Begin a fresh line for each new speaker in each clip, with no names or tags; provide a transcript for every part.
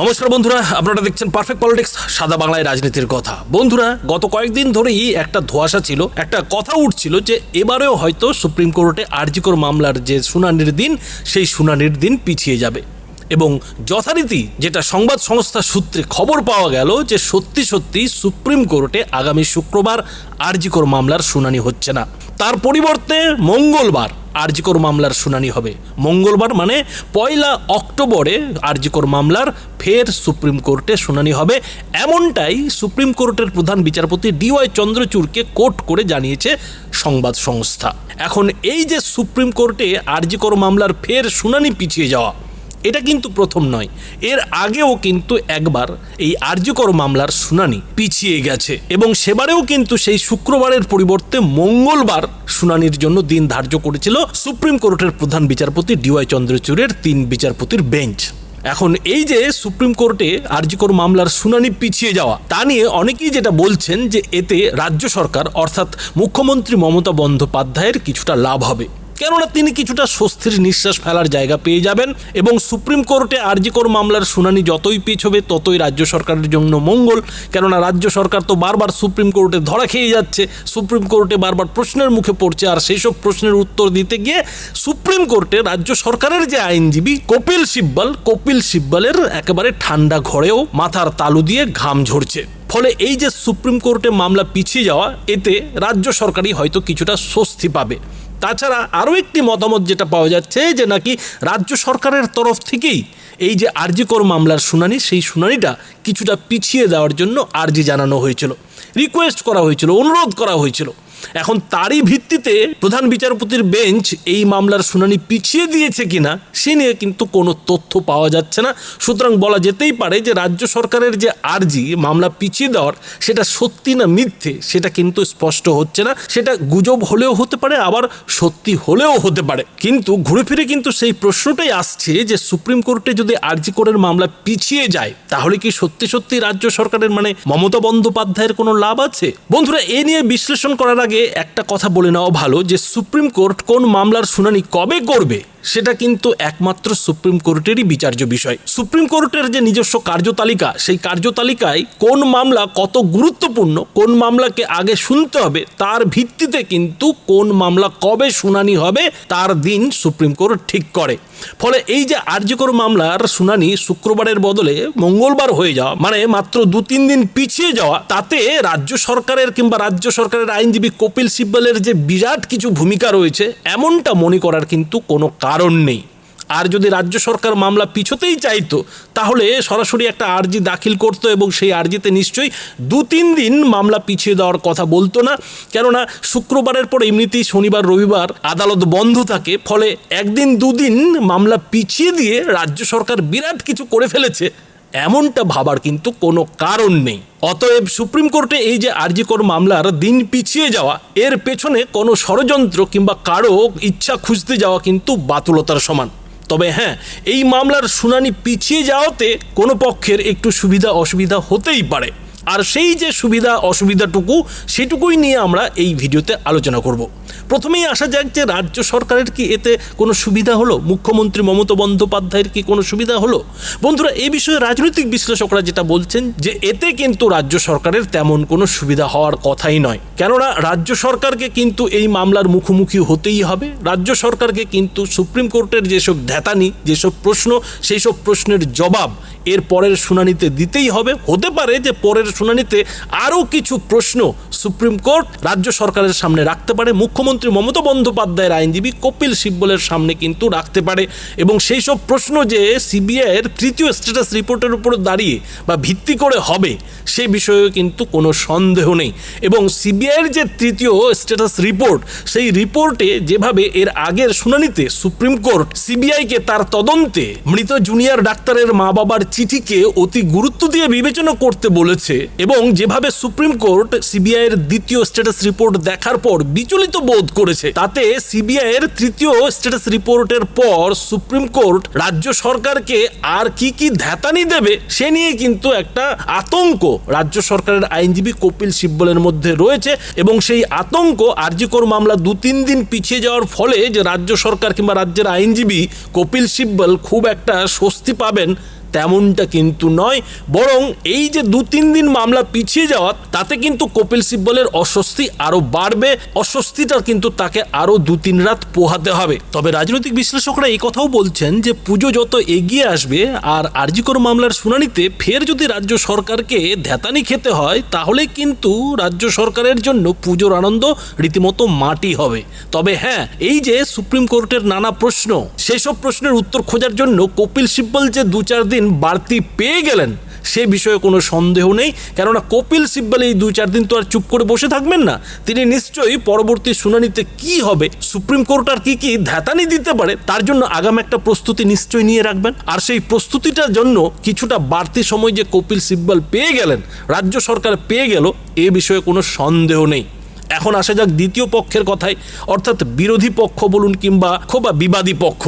নমস্কার বন্ধুরা, আপনারা দেখছেন পারফেক্ট পলিটিক্স সাদা বাংলায় রাজনীতির কথা। বন্ধুরা, গত কয়েকদিন ধরেই একটা ধোঁয়াশা ছিল, একটা কথা উঠছিল যে এবারেও হয়তো সুপ্রিম কোর্টে আরজিকর মামলার যে শুনানির দিন, সেই শুনানির দিন পিছিয়ে যাবে। এবং যথারীতি যেটা সংবাদ সংস্থা সূত্রে খবর পাওয়া গেল যে সত্যি সত্যি সুপ্রিম কোর্টে আগামী শুক্রবার আরজিকর মামলার শুনানি হচ্ছে না। তার পরিবর্তে মঙ্গলবার আরজিকর মামলার শুনানি হবে। মঙ্গলবার মানে পয়লা অক্টোবরে আরজিকর মামলার ফের সুপ্রিম কোর্টে শুনানি হবে। এমনটাই সুপ্রিম কোর্টের প্রধান বিচারপতি ডিওয়াই চন্দ্রচূড়কে কোর্ট করে জানিয়েছে সংবাদ সংস্থা। এখন এই যে সুপ্রিম কোর্টে আরজিকর মামলার ফের শুনানি পিছিয়ে যাওয়া এটা কিন্তু প্রথম নয়। এর আগেও কিন্তু একবার এই আর্যকর মামলার শুনানি পিছিয়ে গেছে এবং সেবারেও কিন্তু সেই শুক্রবারের পরিবর্তে মঙ্গলবার শুনানির জন্য দিন ধার্য করেছিল সুপ্রিম কোর্টের প্রধান বিচারপতি ডিওয়াই চন্দ্রচূড়ের তিন বিচারপতির বেঞ্চ। এখন এই যে সুপ্রিম কোর্টে আরজিকর মামলার শুনানি পিছিয়ে যাওয়া, তা নিয়ে অনেকেই যেটা বলছেন যে এতে রাজ্য সরকার, অর্থাৎ মুখ্যমন্ত্রী মমতা বন্দ্যোপাধ্যায়ের কিছুটা লাভ হবে। কেননা তিনি কিছুটা স্বস্তির নিঃশ্বাস ফেলার জায়গা পেয়ে যাবেন এবং সুপ্রিম কোর্টে আরজিকর মামলার শুনানি যতই পিছবে ততই রাজ্য সরকারের জন্য মঙ্গল। কেননা রাজ্য সরকার তো বারবার সুপ্রিম কোর্টে ধরা খেয়ে যাচ্ছে, সুপ্রিম কোর্টে বারবার প্রশ্নের মুখে পড়ছে আর সেই সব প্রশ্নের উত্তর দিতে গিয়ে সুপ্রিম কোর্টে রাজ্য সরকারের যে আইনজীবী কপিল সিব্বল, কপিল সিব্বলের একেবারে ঠান্ডা ঘরেও মাথার তালু দিয়ে ঘাম ঝরছে। ফলে এই যে সুপ্রিম কোর্টে মামলা পিছিয়ে যাওয়া, এতে রাজ্য সরকারই হয়তো কিছুটা স্বস্তি পাবে। তাছাড়া আরও একটি মতামত যেটা পাওয়া যাচ্ছে যে নাকি রাজ্য সরকারের তরফ থেকেই এই যে আরজিকর মামলার শুনানি, সেই শুনানিটা কিছুটা পিছিয়ে দেওয়ার জন্য আর্জি জানানো হয়েছিল। রিকোয়েস্ট করা হয়েছিল, অনুরোধ করা হয়েছিল। এখন তারই ভিত্তিতে প্রধান বিচারপতির বেঞ্চ এই মামলার শুনানি পিছিয়ে দিয়েছে কিনা, সে নিয়ে কিন্তু কোনো তথ্য পাওয়া যাচ্ছে না। সুতরাং বলা যেতেই পারে যে রাজ্য সরকারের যে আর্জি মামলা পিছিয়ে দেওয়ার, সেটা সত্যি না মিথ্যে, সেটা কিন্তু স্পষ্ট হচ্ছে না। সেটা গুজব হলেও হতে পারে, আবার সত্যি হলেও হতে পারে। কিন্তু ঘুরে ফিরে কিন্তু সেই প্রশ্নটাই আসছে যে সুপ্রিম কোর্টে যদি আর্জি করের মামলা পিছিয়ে যায়, তাহলে কি সত্যি সত্যি রাজ্য সরকারের মানে মমতা বন্দ্যোপাধ্যায়ের কোনো লাভ আছে? বন্ধুরা, এ নিয়ে বিশ্লেষণ করার আগে একটা কথা বলে নেওয়া ভালো যে সুপ্রিম কোর্ট কোন মামলার শুনানি কবে করবে, সেটা কিন্তু একমাত্র সুপ্রিম কোর্টেরই বিচার্য বিষয়। সুপ্রিম কোর্টের যে নিজস্ব কার্যতালিকা, সেই কার্যতালিকায় কোন মামলা কত গুরুত্বপূর্ণ, কোন মামলাকে আগে শুনতে হবে, তার ভিত্তিতে কিন্তু কোন মামলা কবে শুনানি হবে, তার দিন সুপ্রিম কোর্ট ঠিক করে। ফলে এই যে আর্যকর মামলার শুনানি শুক্রবারের বদলে মঙ্গলবার হয়ে যাওয়া মানে মাত্র দু তিন দিন পিছিয়ে যাওয়া, তাতে রাজ্য সরকারের কিংবা রাজ্য সরকারের আইনজীবী কপিল সিব্বলের যে বিরাট কিছু ভূমিকা রয়েছে, এমনটা মনে করার কিন্তু কোনো কারণ নেই। আর যদি রাজ্য সরকার মামলা পিছোতেই চাইতো, তাহলে সরাসরি একটা আর্জি দাখিল করতো এবং সেই আর্জিতে নিশ্চয়ই দু তিন দিন মামলা পিছিয়ে দেওয়ার কথা বলতো না। কেননা শুক্রবারের পর এমনিতেই শনিবার, রবিবার আদালত বন্ধ থাকে, ফলে একদিন, দুদিন মামলা পিছিয়ে দিয়ে রাজ্য সরকার বিরাট কিছু করে ফেলেছে, এমনটা ভাবার কিন্তু কোনো কারণ নেই। অতএব সুপ্রিম কোর্টে এই যে আরজিকর মামলার দিন পিছিয়ে যাওয়া, এর পেছনে কোনো ষড়যন্ত্র কিংবা কারও ইচ্ছা খুঁজতে যাওয়া কিন্তু বাতুলতার সমান। তবে হ্যাঁ এই মামলার শুনানি পিছিয়ে যাওয়াতে কোনো পক্ষের একটু সুবিধা অসুবিধা হতেই পারে। আর সেই যে সুবিধা, অসুবিধাটুকু, সেটুকুই নিয়ে আমরা এই ভিডিওতে আলোচনা করব। প্রথমেই আসা যাক যে রাজ্য সরকারের কি এতে কোনো সুবিধা হলো? মুখ্যমন্ত্রী মমতা বন্দ্যোপাধ্যায়ের কি কোনো সুবিধা হলো? বন্ধুরা এই বিষয়ে রাজনৈতিক বিশ্লেষকরা যেটা বলছেন যে এতে কিন্তু রাজ্য সরকারের তেমন কোনো সুবিধা হওয়ার কথাই নয়। কেননা, রাজ্য সরকারকে কিন্তু এই মামলার মুখোমুখি হতেই হবে। রাজ্য সরকারকে কিন্তু সুপ্রিম কোর্টের যেসব ধ্যাতানি, যেসব প্রশ্ন সেই সব প্রশ্নের জবাব এর পরের শুনানিতে দিতেই হবে। হতে পারে যে পরের শুনানিতে আরও কিছু প্রশ্ন সুপ্রিম কোর্ট রাজ্য সরকারের সামনে রাখতে পারে। মুখ্যমন্ত্রী মমতা বন্দ্যোপাধ্যায়ের আইনজীবী কপিল সিব্বলের সামনে কিন্তু রাখতে পারে এবং সেই সব প্রশ্ন যে সিবিআইয়ের তৃতীয় স্ট্যাটাস রিপোর্টের উপর দাঁড়িয়ে বা ভিত্তি করে হবে, সে বিষয়ে কিন্তু কোনো সন্দেহ নেই। এবং সিবিআইয়ের যে তৃতীয় স্ট্যাটাস রিপোর্ট, সেই রিপোর্টে যেভাবে এর আগের শুনানিতে সুপ্রিম কোর্ট সিবিআইকে তার তদন্তে মৃত জুনিয়র ডাক্তারের মা বাবার চিঠিকে অতি গুরুত্ব দিয়ে বিবেচনা করতে বলেছে এবং যেভাবে সুপ্রিম কোর্ট সিবিআই এর দ্বিতীয় স্ট্যাটাস রিপোর্ট দেখার পর বিচলিত বোধ করেছে, তাতে সিবিআই এর তৃতীয় স্ট্যাটাস রিপোর্টের পর সুপ্রিম কোর্ট রাজ্য সরকারকে আর কি কি ধ্যাতানি দেবে, সে নিয়ে কিন্তু একটা আতঙ্ক। রাজ্য সরকারের আইনজীবী কপিল সিব্বলের মধ্যে রয়েছে এবং সেই আতঙ্ক আরজিকর মামলা দু তিন দিন পিছিয়ে যাওয়ার ফলে যে রাজ্য সরকার কিংবা রাজ্যের আইনজীবী কপিল সিব্বল খুব একটা স্বস্তি পাবেন তেমনটা কিন্তু নয়, বরং এই যে দু তিন দিন মামলা পিছিয়ে যাওয়া, তাতে কিন্তু কপিল সিব্বলের অস্বস্তি আরও বাড়বে অস্বস্তিটা কিন্তু তাকে আরও দু তিন রাত পোহাতে হবে। তবে রাজনৈতিক বিশ্লেষকরা এই কথাও বলছেন যে, পুজো যত এগিয়ে আসবে আর আরজিকর মামলার শুনানিতে ফের যদি রাজ্য সরকারকে ধ্যাতানি খেতে হয়, তাহলে কিন্তু রাজ্য সরকারের জন্য পুজোর আনন্দ রীতিমতো মাটি হবে। তবে হ্যাঁ এই যে সুপ্রিম কোর্টের নানা প্রশ্ন, সেসব প্রশ্নের উত্তর খোঁজার জন্য কপিল সিব্বল যে দু চার দিন বাড়তি পেয়ে গেলেন, সে বিষয়ে কোনো সন্দেহ নেই। কেননা কপিল সিব্বল এই দু চার দিন তো আর চুপ করে বসে থাকবেন না। তিনি নিশ্চয়ই পরবর্তী শুনানিতে কি হবে, সুপ্রিম কোর্ট আর কি কি ধ্যাতানি দিতে পারে, তার জন্য আগাম একটা প্রস্তুতি নিশ্চয়ই নিয়ে রাখবেন। আর সেই প্রস্তুতিটার জন্য কিছুটা বাড়তি সময় যে কপিল সিব্বল পেয়ে গেলেন, রাজ্য সরকার পেয়ে গেল, এ বিষয়ে কোনো সন্দেহ নেই। এখন আসা যাক দ্বিতীয় পক্ষের কথায়, অর্থাৎ বিরোধী পক্ষ বলুন কিংবা বা বিবাদী পক্ষ।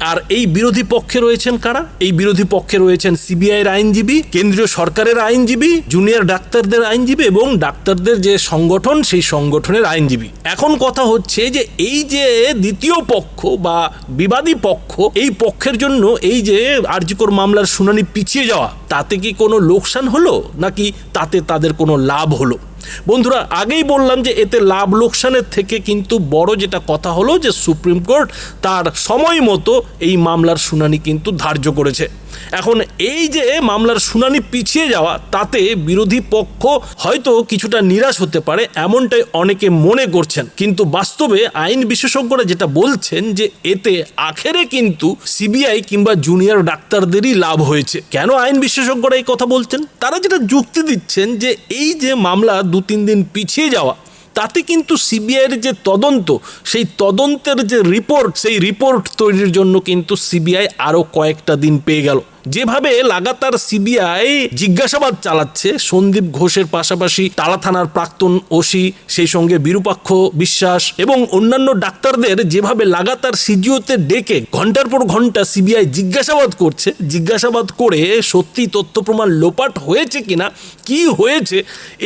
আর এই বিরোধী পক্ষে রয়েছেন কারা? এই বিরোধী পক্ষে রয়েছেন সিবিআইয়ের আইনজীবী, কেন্দ্রীয় সরকারের আইনজীবী, জুনিয়র ডাক্তারদের আইনজীবী এবং ডাক্তারদের যে সংগঠন, সেই সংগঠনের আইনজীবী। এখন কথা হচ্ছে যে এই যে দ্বিতীয় পক্ষ বা বিবাদী পক্ষ, এই পক্ষের জন্য এই যে আরজিকর মামলার শুনানি পিছিয়ে যাওয়া, তাতে কি কোনো লোকসান হলো? নাকি তাতে তাদের কোনো লাভ হলো? বন্ধুরা, আগেই বললাম যে এতে লাভ লোকসানের থেকে কিন্তু বড় যেটা কথা হলো যে সুপ্রিম কোর্ট তার সময় মতো এই মামলার শুনানি কিন্তু ধার্য করেছে। এখন এই যে মামলার শুনানি পিছিয়ে যাওয়া, তাতে বিরোধী পক্ষ হয়তো কিছুটা নিরাশ হতে পারে, এমনটাই অনেকে মনে করছেন। কিন্তু বাস্তবে আইন বিশেষজ্ঞরা যেটা বলছেন যে এতে আখেরে কিন্তু সিবিআই কিংবা জুনিয়র ডাক্তারদেরই লাভ হয়েছে। কেন আইন বিশেষজ্ঞরা এই কথা বলছেন? তারা যেটা যুক্তি দিচ্ছেন যে এই যে মামলা দু তিন দিন পিছিয়ে যাওয়া, তাতে কিন্তু সিবিআইয়ের যে তদন্ত, সেই তদন্তের যে রিপোর্ট সেই রিপোর্ট তৈরির জন্য কিন্তু সিবিআই আরও কয়েকটা দিন পেয়ে গেল। যেভাবে লাগাতার সিবিআই জিজ্ঞাসাবাদ চালাচ্ছে, সন্দীপ ঘোষের পাশাপাশি তালা থানার প্রাক্তন ওসি, সেই সঙ্গে বিরূপাক্ষ বিশ্বাস এবং অন্যান্য ডাক্তারদের যেভাবে লাগাতার সিজিওতে ডেকে ঘণ্টার পর ঘণ্টা সিবিআই জিজ্ঞাসাবাদ করছে, জিজ্ঞাসাবাদ করে সত্যি তথ্য প্রমাণ লোপাট হয়েছে কিনা, কি হয়েছে,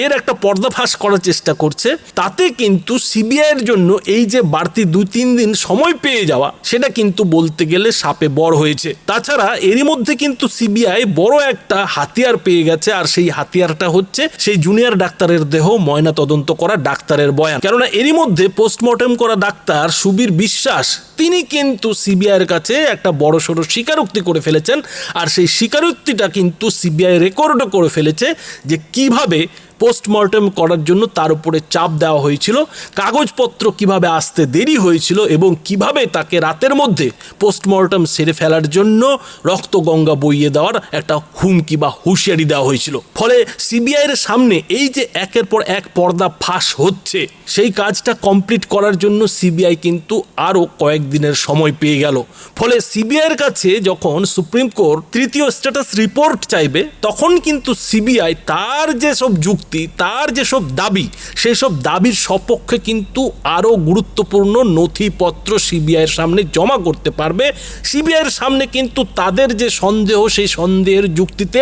এর একটা পর্দাফাশ করার চেষ্টা করছে। তাতে কিন্তু সিবিআইয়ের জন্য এই যে বাড়তি দু তিন দিন সময় পেয়ে যাওয়া, সেটা কিন্তু বলতে গেলে সাপে বড় হয়েছে। তাছাড়া এরই মধ্যে কিন্তু সিবিআই বড় একটা হাতিয়ার পেয়ে গেছে, আর সেই হাতিয়ারটা হচ্ছে সেই জুনিয়র ডাক্তারের দেহ ময়না তদন্ত করা ডাক্তারের বয়ান। কেননা এরই মধ্যে পোস্টমর্টেম করা ডাক্তার সুবীর বিশ্বাস, তিনি কিন্তু সিবিআইয়ের কাছে একটা বড় সড়ো স্বীকারোক্তি করে ফেলেছেন, আর সেই স্বীকারোক্তিটা কিন্তু সিবিআই রেকর্ডও করে ফেলেছে যে কীভাবে পোস্টমর্টেম করার জন্য তার উপরে চাপ দেওয়া হয়েছিল। কাগজপত্র কীভাবে আসতে দেরি হয়েছিল এবং কীভাবে তাকে রাতের মধ্যে পোস্টমর্টেম সেরে ফেলার জন্য রক্তগঙ্গা বইয়ে দেওয়ার একটা হুমকি বা হুঁশিয়ারি দেওয়া হয়েছিল। ফলে সিবিআইয়ের সামনে এই যে একের পর এক পর্দা ফাঁস হচ্ছে, সেই কাজটা কমপ্লিট করার জন্য সিবিআই কিন্তু আরও কয়েকদিনের সময় পেয়ে গেল। ফলে সিবিআইয়ের কাছে যখন সুপ্রিম কোর্ট তৃতীয় স্ট্যাটাস রিপোর্ট চাইবে, তখন কিন্তু সিবিআই তার যেসব যুক্তি তার যেসব দাবি সেই সব দাবির সপক্ষে কিন্তু আরও গুরুত্বপূর্ণ নথিপত্র সিবিআইয়ের সামনে জমা করতে পারবে। সিবিআইয়ের সামনে কিন্তু তাদের যে সন্দেহ, সেই সন্দেহের যুক্তিতে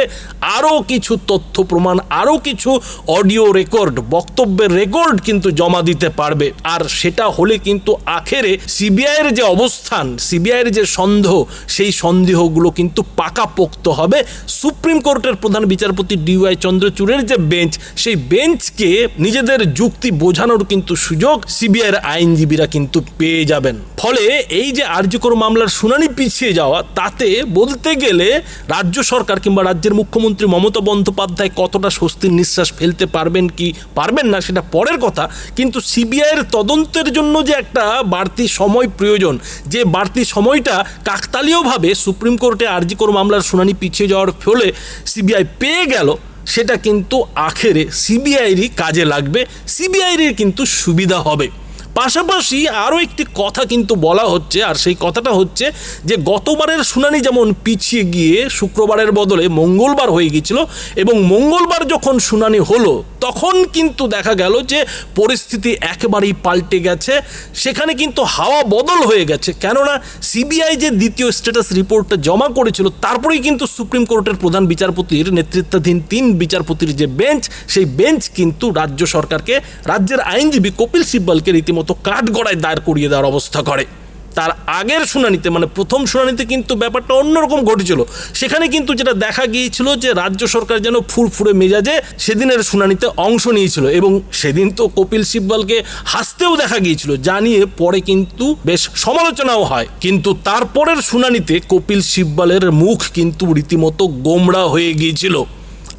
আরও কিছু তথ্য প্রমাণ, আরও কিছু অডিও রেকর্ড, বক্তব্যের রেকর্ড কিন্তু জমা দিতে পারবে। আর সেটা হলে কিন্তু আখেরে সিবিআইয়ের যে অবস্থান, সিবিআইয়ের যে সন্দেহ, সেই সন্দেহগুলো কিন্তু পাকাপোক্ত হবে। সুপ্রিম কোর্টের প্রধান বিচারপতি ডিওয়াই চন্দ্রচূড়ের যে বেঞ্চ সেই বেঞ্চকে নিজেদের যুক্তি বোঝানোর কিন্তু সুযোগ সিবিআইয়ের আইনজীবীরা কিন্তু পেয়ে যাবেন। ফলে এই যে আর্যকর মামলার শুনানি পিছিয়ে যাওয়া, তাতে বলতে গেলে রাজ্য সরকার কিংবা রাজ্যের মুখ্যমন্ত্রী মমতা বন্দ্যোপাধ্যায় কতটা স্বস্তির নিঃশ্বাস ফেলতে পারবেন কি পারবেন না সেটা পরের কথা। কিন্তু সিবিআইয়ের তদন্তের জন্য যে একটা বাড়তি সময় প্রয়োজন, যে বাড়তি সময়টা কাকতালীয়ভাবে সুপ্রিম কোর্টে আর্জিকর মামলার শুনানি পিছিয়ে যাওয়ার ফলে সিবিআই পেয়ে গেল সেটা কিন্তু আখেরে সিবিআইরই কাজে লাগবে। সিবিআইরই কিন্তু সুবিধা হবে। পাশাপাশি আরও একটি কথা কিন্তু বলা হচ্ছে, আর সেই কথাটা হচ্ছে যে গতবারের শুনানি যেমন পিছিয়ে গিয়ে শুক্রবারের বদলে মঙ্গলবার হয়ে গিয়েছিল এবং মঙ্গলবার যখন শুনানি হলো, তখন কিন্তু দেখা গেল যে পরিস্থিতি একেবারেই পাল্টে গেছে। সেখানে কিন্তু হাওয়া বদল হয়ে গেছে। কেননা সিবিআই যে দ্বিতীয় স্ট্যাটাস রিপোর্টটা জমা করেছিল, তারপরেই কিন্তু সুপ্রিম কোর্টের প্রধান বিচারপতির নেতৃত্বাধীন তিন বিচারপতির যে বেঞ্চ, সেই বেঞ্চ কিন্তু রাজ্য সরকারকে, রাজ্যের আইনজীবী কপিল সিব্বলকে রীতিমতো কাঠগড়ায় দাঁড় করিয়ে দেওয়ার অবস্থা করে। তার আগের শুনানিতে মানে প্রথম শুনানিতে কিন্তু ব্যাপারটা অন্যরকম ঘটেছিল। সেখানে কিন্তু যেটা দেখা গিয়েছিল যে রাজ্য সরকার যেন ফুরফুরে মেজাজে সেদিনের শুনানিতে অংশ নিয়েছিল এবং সেদিন তো কপিল সিব্বলকে হাসতেও দেখা গিয়েছিল, জানিয়ে পরে কিন্তু বেশ সমালোচনাও হয়। কিন্তু তারপরের শুনানিতে কপিল সিব্বলের মুখ কিন্তু রীতিমতো গোমড়া হয়ে গিয়েছিল।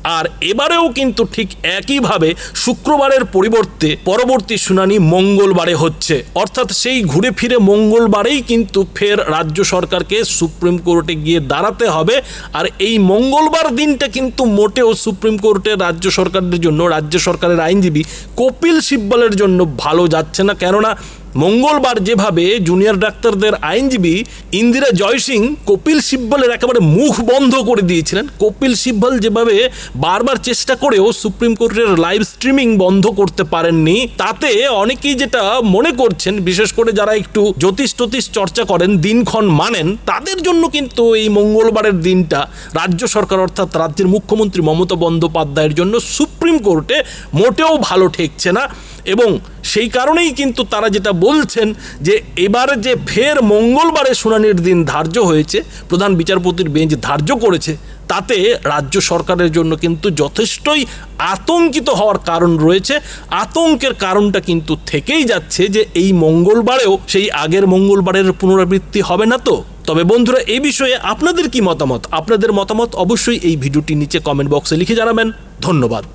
আর এবারেও কিন্তু ঠিক একইভাবে শুক্রবারের পরিবর্তে পরবর্তী শুনানি মঙ্গলবারে হচ্ছে। অর্থাৎ সেই ঘুরে ফিরে মঙ্গলবারেই কিন্তু ফের রাজ্য সরকারকে সুপ্রিম কোর্টে গিয়ে দাঁড়াতে হবে। আর এই মঙ্গলবার দিনটা কিন্তু মোটেও সুপ্রিম কোর্টের রাজ্য সরকারের জন্য, রাজ্য সরকারের আইনজীবী কপিল সিব্বলের জন্য ভালো যাচ্ছে না। কেননা মঙ্গলবার যেভাবে জুনিয়র ডাক্তারদের আইনজীবী ইন্দিরা জয়সিং কপিল সিব্বলের একেবারে মুখ বন্ধ করে দিয়েছিলেন। কপিল সিব্বল যেভাবে বারবার চেষ্টা করেও সুপ্রিম কোর্টের লাইভ স্ট্রিমিং বন্ধ করতে পারেননি, তাতে অনেকেই যেটা মনে করছেন, বিশেষ করে যারা একটু জ্যোতিষ টতিষ চর্চা করেন, দিনক্ষণ মানেন, তাদের জন্য কিন্তু এই মঙ্গলবারের দিনটা রাজ্য সরকার অর্থাৎ রাজ্যের মুখ্যমন্ত্রী মমতা বন্দ্যোপাধ্যায়ের জন্য সুপ্রিম কোর্টে মোটেও ভালো ঠেকছে না। এবং সেই কারণেই কিন্তু তারা যেটা বলছেন যে এবার যে ফের মঙ্গলবারে শুনানির দিন ধার্য হয়েছে, প্রধান বিচারপতির বেঞ্চ ধার্য করেছে, তাতে রাজ্য সরকারের জন্য কিন্তু যথেষ্টই আতঙ্কিত হওয়ার কারণ রয়েছে। আতঙ্কের কারণটা কিন্তু থেকেই যাচ্ছে যে এই মঙ্গলবারেও, সেই আগের মঙ্গলবারের পুনরাবৃত্তি হবে না তো। তবে বন্ধুরা এই বিষয়ে আপনাদের কি মতামত? আপনাদের মতামত অবশ্যই এই ভিডিওটির নিচে কমেন্ট বক্সে লিখে জানাবেন। ধন্যবাদ।